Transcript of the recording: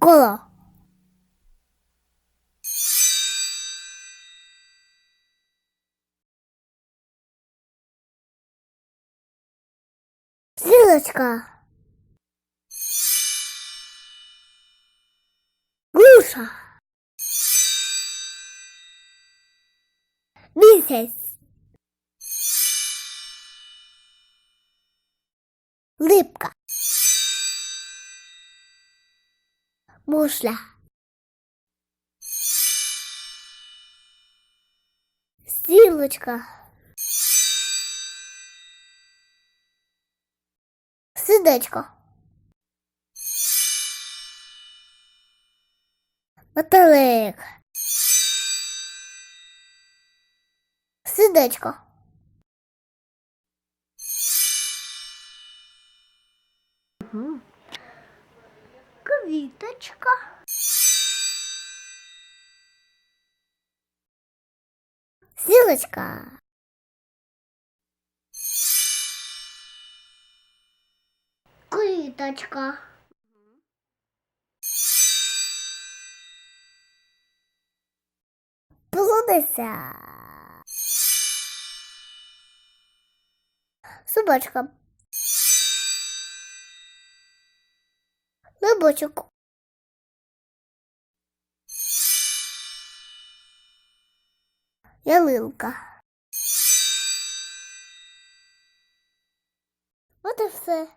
ころ。すぐしか？グーサー。ミンセス。リプ。Мушля. Сілочка. Сидечко. Метелик. Сидечко. Квіточка. Сілочка. Квіточка. Полудися. Собачка. Либочок. Ялинка. От і все.